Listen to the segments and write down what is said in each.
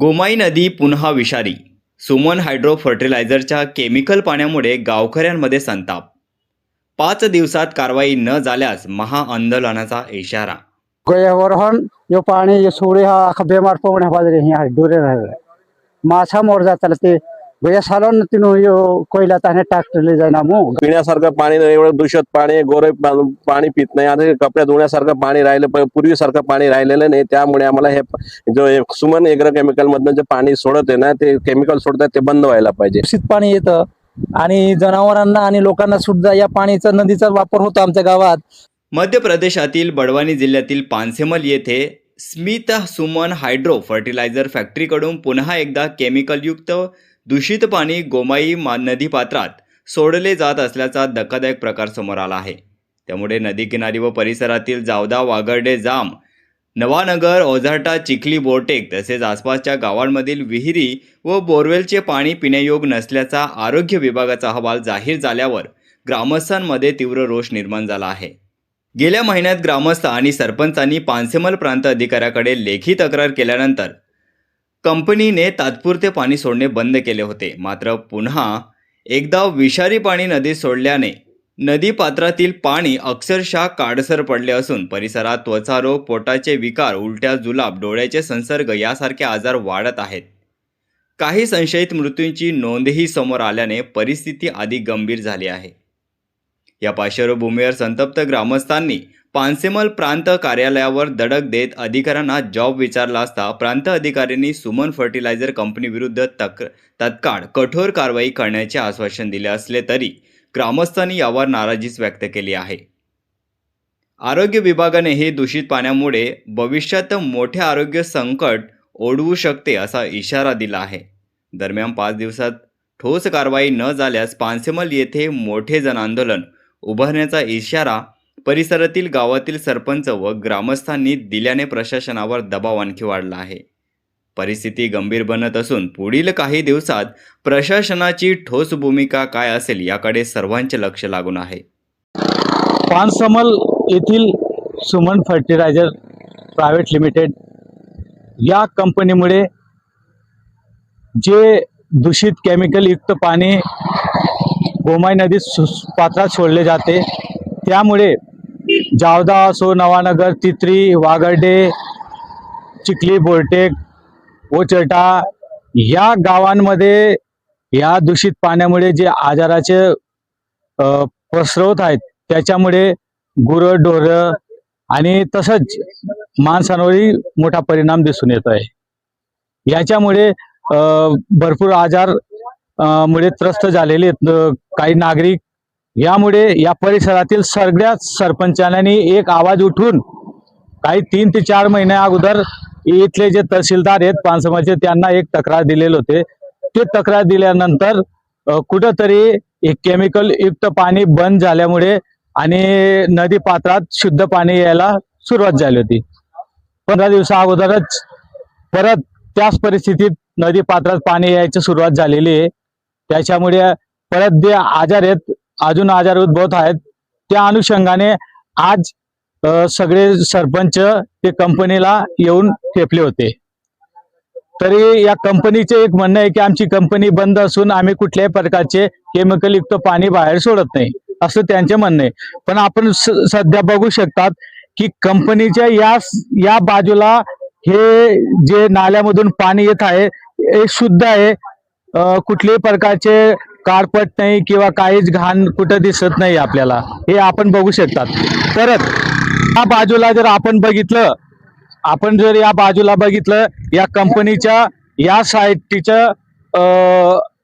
गोमाई नदी पुन्हा विषारी. सुमन हायड्रो फर्टिलायझरच्या केमिकल पाण्यामुळे गावकऱ्यांमध्ये संताप. पाच दिवसात कारवाई न झाल्यास महाआंदोलनाचा इशारा. गया वरहन यो पानी यो सूर्य हा बेमार पवने बाजरे यहाँ डोरे रहे माछा मोर जाता ते तिनु यो कोयला ताने ट्रॅक्टर ले जाईना मु पिण्यासारखं पाणी नाही एवढं दूषित पाणी गोरे पाणी पित नाही. आता कपडे धुण्यासारखं पाणी राहिलं पूर्वीसारखं पाणी राहिलेलं नाही. त्यामुळे आम्हाला हे जो हे सुमन एग्रो केमिकल मधनं जे पाणी सोडत आहे ना ते केमिकल सोडतात ते बंद व्हायला पाहिजे. दूषित पाणी येतं. आणि जनावरांना आणि लोकांना सुद्धा या पाणीचा नदीचा वापर होतो आमच्या गावात. मध्य प्रदेशातील बडवानी जिल्ह्यातील पानसेमल येथे स्मित सुमन हायड्रो फर्टिलायझर फॅक्टरीकडून पुन्हा एकदा केमिकलयुक्त दूषित पाणी गोमाई मा नदीपात्रात सोडले जात असल्याचा धक्कादायक प्रकार समोर आला आहे. त्यामुळे नदीकिनारी व परिसरातील जावदा वागर्डे जाम नवानगर ओझाटा चिखली बोरटेक तसेच आसपासच्या गावांमधील विहिरी व बोरवेलचे पाणी पिण्यायोग नसल्याचा आरोग्य विभागाचा अहवाल जाहीर झाल्यावर ग्रामस्थांमध्ये तीव्र रोष निर्माण झाला आहे. गेल्या महिन्यात ग्रामस्थ आणि सरपंचांनी पानसेमल प्रांत अधिकाऱ्याकडे लेखी तक्रार केल्यानंतर कंपनीने तात्पुरते पाणी सोडणे बंद केले होते. मात्र पुन्हा एकदा विषारी पाणी नदीत सोडल्याने नदी पात्रातील पाणी अक्षरशः काडसर पडले असून परिसरात त्वचारोग पोटाचे विकार उलट्या जुलाब डोळ्याचे संसर्ग यासारखे आजार वाढत आहेत. काही संशयित मृत्यूंची नोंदही समोर आल्याने परिस्थिती अधिक गंभीर झाली आहे. या पार्श्वभूमीवर संतप्त ग्रामस्थांनी पानसेमल प्रांत कार्यालयावर धडक देत अधिकाऱ्यांना जॉब विचारला असता प्रांत अधिकाऱ्यांनी सुमन फर्टिलायझर कंपनीविरुद्ध तक तत्काळ कठोर कारवाई करण्याचे आश्वासन दिले असले तरी ग्रामस्थांनी यावर नाराजीच व्यक्त केली आहे. आरोग्य विभागाने हे दूषित पाण्यामुळे भविष्यात मोठे आरोग्य संकट ओढवू शकते असा इशारा दिला आहे. दरम्यान पाच दिवसात ठोस कारवाई न झाल्यास पानसेमल येथे मोठे जनआंदोलन उभारण्याचा इशारा परिसरातील गावातील सरपंच व ग्रामस्थांनी दिल्याने प्रशासनावर दबाव आणखी वाढला आहे. परिस्थिती गंभीर बनत असून पुढील काही दिवसात प्रशासनाची ठोस भूमिका काय असेल याकडे सर्वांचे लक्ष लागून आहे. पानसमल येथील सुमन फर्टिलायझर प्रायव्हेट लिमिटेड या कंपनीमुळे जे दूषित केमिकलयुक्त पाणी गोमाई नदीत सु पात्रात सोडले जाते त्यामुळे जावदा असो नवानगर तित्री वागर्डे चिखली बोरटेक ओचटा या गावांमध्ये या दूषित पाण्यामुळे जे आजाराचे पसरवत आहेत त्याच्यामुळे गुरं ढोरं आणि तसंच माणसांवरही मोठा परिणाम दिसून येत आहे. याच्यामुळे भरपूर आजार मुळे त्रस्त झालेले आहेत. काही नागरिक यामुळे या परिसरातील सगळ्याच सरपंचांनी एक आवाज उठून काही तीन ते चार महिन्या अगोदर इथले जे तहसीलदार आहेत पानसमाचे त्यांना एक तक्रार दिलेले होते. ते तक्रार दिल्यानंतर कुठंतरी एक केमिकल युक्त पाणी बंद झाल्यामुळे आणि नदी पात्रात शुद्ध पाणी यायला सुरुवात झाली होती. पंधरा दिवसा अगोदरच परत त्याच परिस्थितीत नदी पात्रात पाणी यायची सुरुवात झालेली आहे. त्याच्यामुळे परत जे आजार आहेत अजून आजार उद्भवत आहेत. त्या अनुषंगाने आज सगळे सरपंच ते कंपनीला येऊन ठेपले होते. तरी या कंपनीचे एक म्हणणं आहे की आमची कंपनी बंद असून आम्ही कुठल्याही प्रकारचे केमिकल युक्त पाणी बाहेर सोडत नाही असं त्यांचे म्हणणं आहे. पण आपण स- सध्या बघू शकतात की कंपनीच्या या या बाजूला हे जे नाल्यामधून पाणी येत आहे हे शुद्ध आहे. कुठल्याही प्रकारचे कारपट नाही किंवा काहीच घाण कुठं दिसत नाही आपल्याला. हे आपण बघू शकतात. तरच या बाजूला जर आपण बघितलं आपण जर या बाजूला बघितलं या कंपनीच्या या साईडच्या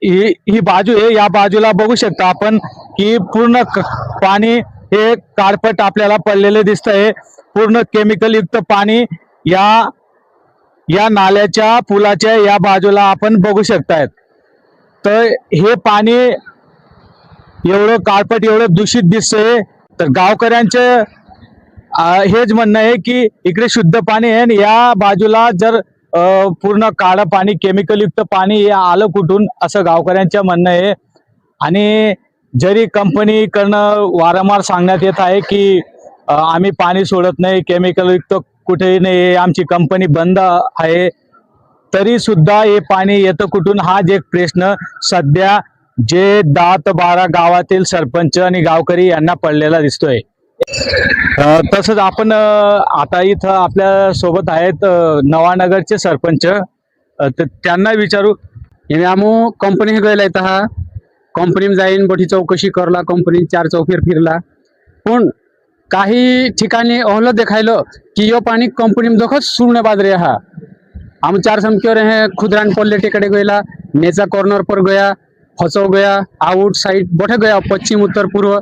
ही ही बाजू आहे या बाजूला बघू शकता आपण की पूर्ण पाणी हे कारपट आपल्याला पडलेले दिसत आहे पूर्ण केमिकल युक्त पाणी या या नाल्याच्या पुलाच्या या बाजूला आपण बघू शकतायत. तर हे पाणी एवढं काळपट एवढं दूषित दिसतंय. तर गावकऱ्यांचं हेच म्हणणं आहे की इकडे शुद्ध पाणी आहे आणि या बाजूला जर पूर्ण काळं पाणी केमिकलयुक्त पाणी हे आलं कुठून असं गावकऱ्यांचं म्हणणं आहे. आणि जरी कंपनीकडनं वारंवार सांगण्यात येत आहे की आम्ही पाणी सोडत नाही केमिकलयुक्त कुठेही नाही आमची कंपनी बंद आहे. तरी सुद्धा हे पाणी येतं कुठून? हा जे एक प्रश्न सध्या जे दात बारा गावातील सरपंच आणि गावकरी यांना पडलेला दिसतोय. तसंच आपण आता इथं आपल्यासोबत आहेत नवानगरचे सरपंच. तर त्यांना विचारू. आमो कंपनी गेला हा. कंपनी जाईन बठी चौकशी करला कंपनी चार चौफेर फिरला. पण काही ठिकाणी अहल देखायलं की यो पाणी कंपनी दोखच सुरणे बाजरे हा. चार समक्यो हो रहे खुदरान पल्ले टेकडे गया नेचा कॉर्नर पर गया फसो गया आउट साइड बोठे गया पश्चिम उत्तर पूर्व।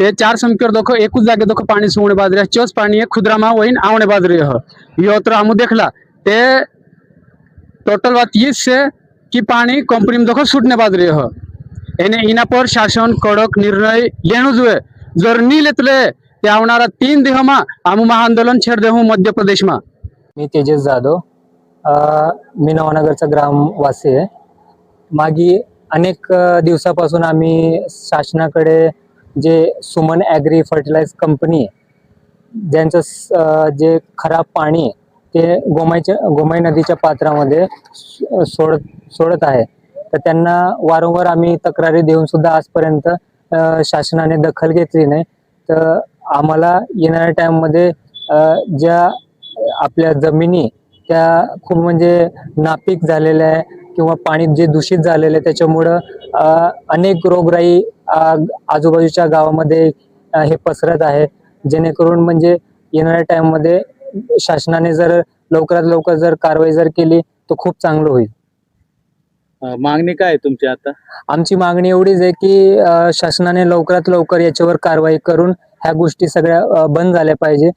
ते चार समक्योर हो देखो एकूच जागे देखो पाणी सुवणे बाजरे चोच पाणी एक खुदरामा वहीन आवणे बाजरे हो। यो तर आमू देखला ते टोटल बात ये से कि पानी कंपनी में देखो छूटने बाद हो। एने इना पर शासन कडक निर्णय लेणू जुए जर नी लेतले ते आवणारा तीन दिवसमा आम्ही महाआंदोलन छेड देऊ मध्य प्रदेशमा मी तेजस जाधव मी नवानगरचा ग्रामवासी आहे. मागी अनेक दिवसापासून आम्ही शासनाकडे जे सुमन ॲग्री फर्टिलाइज कंपनी आहे ज्यांचं जे खराब पाणी आहे ते गोमाईच्या गोमाई नदीच्या पात्रामध्ये सोडत सोडत आहे. तर त्यांना वारंवार आम्ही तक्रारी देऊन सुद्धा आजपर्यंत शासनाने दखल घेतली नाही. तर आम्हाला येणाऱ्या टाईममध्ये ज्या आपल्या जमिनी त्या खूप म्हणजे नापीक झालेल्या आहे किंवा पाणी जे दूषित झालेलं आहे त्याच्यामुळं अनेक रोगराई आजूबाजूच्या गावामध्ये हे पसरत आहे. जेणेकरून म्हणजे येणाऱ्या टाइममध्ये शासनाने जर लवकरात लवकर जर कारवाई जर केली तर खूप चांगलं होईल. मागणी काय आहे तुमची आता? आमची मागणी एवढीच आहे की शासनाने लवकरात लवकर याच्यावर कारवाई करून ह्या गोष्टी सगळ्या बंद झाल्या पाहिजे.